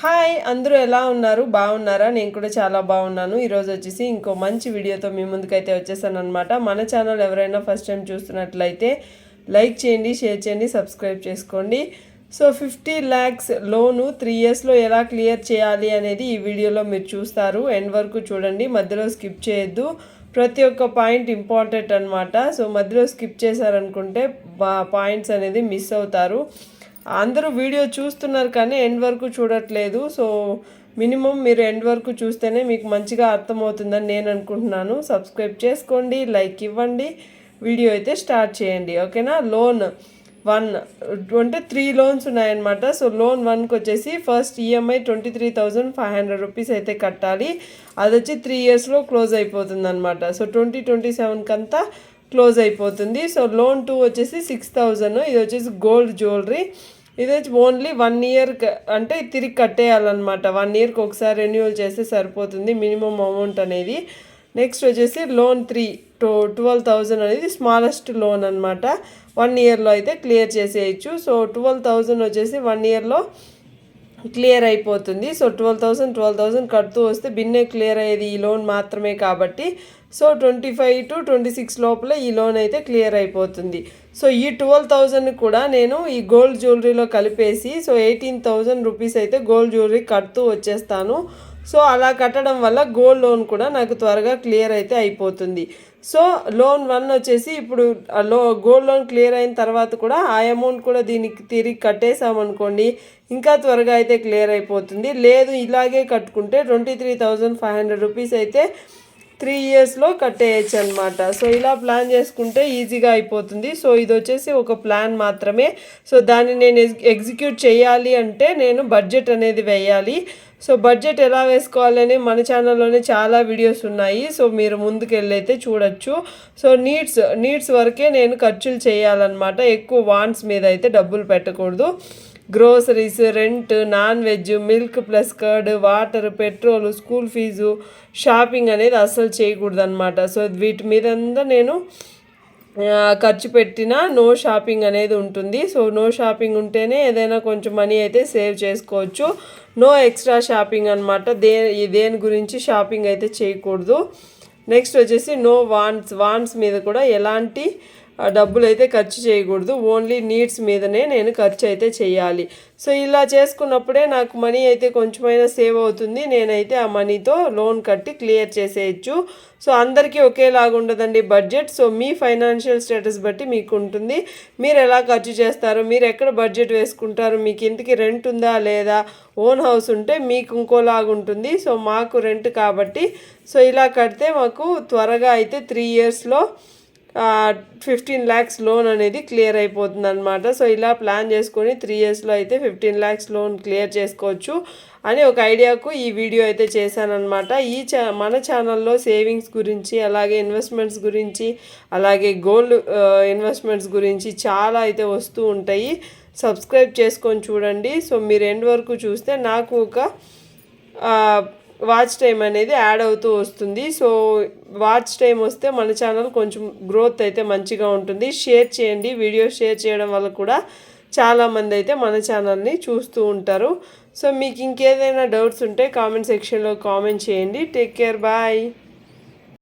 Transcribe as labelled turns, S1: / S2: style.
S1: Hi అందరూ ఎలా ఉన్నారు? బాగున్నారా? నేను కూడా చాలా బాగున్నాను. ఈరోజు వచ్చేసి ఇంకో మంచి వీడియోతో మీ ముందుకైతే వచ్చేసాను అనమాట మన ఛానల్ ఎవరైనా ఫస్ట్ టైం చూస్తున్నట్లయితే లైక్ చేయండి షేర్ చేయండి సబ్స్క్రైబ్ చేసుకోండి. So fifty lakhs loan three ఇయర్స్లో ఎలా క్లియర్ చేయాలి అనేది ఈ వీడియోలో మీరు చూస్తారు. ఎండ్ వరకు చూడండి. మధ్యలో స్కిప్ చేయొద్దు. ప్రతి ఒక్క పాయింట్ ఇంపార్టెంట్ అనమాట సో మధ్యలో స్కిప్ చేశారనుకుంటే పాయింట్స్ అనేది మిస్ అవుతారు. అందరూ వీడియో చూస్తున్నారు కానీ ఎండ్ వరకు చూడట్లేదు. సో మినిమం మీరు ఎండ్ వరకు చూస్తేనే మీకు మంచిగా అర్థమవుతుందని నేను అనుకుంటున్నాను. సబ్స్క్రైబ్ చేసుకోండి లైక్ ఇవ్వండి. వీడియో అయితే స్టార్ట్ చేయండి. ఓకేనా? లోన్ వన్ అంటే త్రీ లోన్స్ ఉన్నాయన్నమాట. సో లోన్ వన్కి వచ్చేసి first EMI twenty three thousand five hundred rupees అయితే కట్టాలి. అది వచ్చి త్రీ ఇయర్స్లో క్లోజ్ అయిపోతుంది అనమాట సో ట్వంటీ ట్వంటీ సెవెన్కి అంతా క్లోజ్ అయిపోతుంది. సో లోన్ టూ వచ్చేసి సిక్స్ థౌజండ్. ఇది వచ్చేసి గోల్డ్ జ్యువెలరీ. ఇది వచ్చి ఓన్లీ వన్ ఇయర్ అంటే తిరిగి కట్టేయాలన్నమాట. వన్ ఇయర్కి ఒకసారి రెన్యువల్ చేస్తే సరిపోతుంది మినిమం అమౌంట్ అనేది. నెక్స్ట్ వచ్చేసి loan three to twelve thousand అనేది స్మాలెస్ట్ లోన్ అనమాట వన్ ఇయర్లో అయితే క్లియర్ చేసేయచ్చు. సో ట్వెల్వ్ థౌజండ్ వచ్చేసి వన్ ఇయర్లో క్లియర్ అయిపోతుంది. So twelve thousand twelve thousand కడుతూ వస్తే బిన్నే క్లియర్ అయ్యేది ఈ లోన్ మాత్రమే కాబట్టి. So twenty five to twenty six లోపల ఈ లోన్ అయితే క్లియర్ అయిపోతుంది. సో ఈ ట్వెల్వ్ థౌజండ్ కూడా నేను ఈ గోల్డ్ జ్యువెలరీలో కలిపేసి సో ఎయిటీన్ థౌజండ్ రూపీస్ అయితే గోల్డ్ జ్యువెలరీ కడుతూ వచ్చేస్తాను. సో అలా కట్టడం వల్ల గోల్డ్ లోన్ కూడా నాకు త్వరగా క్లియర్ అయితే అయిపోతుంది. సో లోన్ వన్ వచ్చేసి ఇప్పుడు లో గోల్డ్ లోన్ క్లియర్ అయిన తర్వాత కూడా ఆ అమౌంట్ కూడా దీనికి తిరిగి కట్టేసామనుకోండి ఇంకా త్వరగా అయితే క్లియర్ అయిపోతుంది. లేదు ఇలాగే కట్టుకుంటే twenty three thousand five hundred rupees అయితే త్రీ ఇయర్స్లో కట్టేయచ్చు అనమాట సో ఇలా ప్లాన్ చేసుకుంటే ఈజీగా అయిపోతుంది. సో ఇది వచ్చేసి ఒక ప్లాన్ మాత్రమే. సో దాన్ని నేను ఎగ్జిక్యూట్ చేయాలి అంటే నేను బడ్జెట్ అనేది వేయాలి. సో బడ్జెట్ ఎలా వేసుకోవాలని మన ఛానల్లోనే చాలా వీడియోస్ ఉన్నాయి. సో మీరు ముందుకెళ్ళైతే చూడొచ్చు. సో నీడ్స్ నీడ్స్ వరకే నేను ఖర్చులు చేయాలన్నమాట. ఎక్కువ వాన్స్ మీద అయితే డబ్బులు పెట్టకూడదు. Groceries rent non veg milk plus curd water petrol school fees shopping అనేది అస్సలు చేయకూడదు అనమాట సో వీటి మీద నేను ఖర్చు పెట్టిన నో షాపింగ్ అనేది ఉంటుంది. సో నో షాపింగ్ ఉంటేనే ఏదైనా కొంచెం మనీ అయితే సేవ్ చేసుకోవచ్చు. నో ఎక్స్ట్రా షాపింగ్ అనమాట దే దేని గురించి షాపింగ్ అయితే చేయకూడదు. నెక్స్ట్ వచ్చేసి నో వాన్స్. వాన్స్ మీద కూడా ఎలాంటి డబ్బులు అయితే ఖర్చు చేయకూడదు. ఓన్లీ నీడ్స్ మీదనే నేను ఖర్చు అయితే చేయాలి సో ఇలా చేసుకున్నప్పుడే నాకు మనీ అయితే కొంచెమైనా సేవ్ అవుతుంది. నేనైతే ఆ మనీతో లోన్ కట్టి క్లియర్ చేసేయచ్చు. సో అందరికీ ఒకేలాగా ఉండదండి బడ్జెట్. సో మీ ఫైనాన్షియల్ స్టేటస్ బట్టి మీకు ఉంటుంది మీరు ఎలా ఖర్చు చేస్తారు మీరు ఎక్కడ బడ్జెట్ వేసుకుంటారు మీకు ఇంటికి రెంట్ ఉందా లేదా ఓన్ హౌస్ ఉంటే మీకు ఇంకోలాగా ఉంటుంది. సో మాకు రెంట్ కాబట్టి. సో ఇలా కడితే మాకు త్వరగా అయితే త్రీ ఇయర్స్లో ఫిఫ్టీన్ ల్యాక్స్ లోన్ అనేది క్లియర్ అయిపోతుంది అనమాట సో ఇలా ప్లాన్ చేసుకొని త్రీ ఇయర్స్లో అయితే ఫిఫ్టీన్ ల్యాక్స్ లోన్ క్లియర్ చేసుకోవచ్చు అని ఒక ఐడియాకు ఈ వీడియో అయితే చేశానమాట ఈ ఛా మన ఛానల్లో సేవింగ్స్ గురించి అలాగే ఇన్వెస్ట్మెంట్స్ గురించి అలాగే గోల్డ్ ఇన్వెస్ట్మెంట్స్ గురించి చాలా అయితే వస్తూ ఉంటాయి. సబ్స్క్రైబ్ చేసుకొని చూడండి. సో మీరు ఎండ్ వరకు చూస్తే నాకు ఒక వాచ్ టైం అనేది యాడ్ అవుతూ వస్తుంది. సో వాచ్ టైం వస్తే మన ఛానల్ కొంచెం గ్రోత్ అయితే మంచిగా ఉంటుంది. షేర్ చేయండి. వీడియో షేర్ చేయడం వల్ల కూడా చాలామంది అయితే మన ఛానల్ని చూస్తూ ఉంటారు. సో మీకు ఇంకేదైనా డౌట్స్ ఉంటే కామెంట్ సెక్షన్లో కామెంట్ చేయండి. Take care. బాయ్.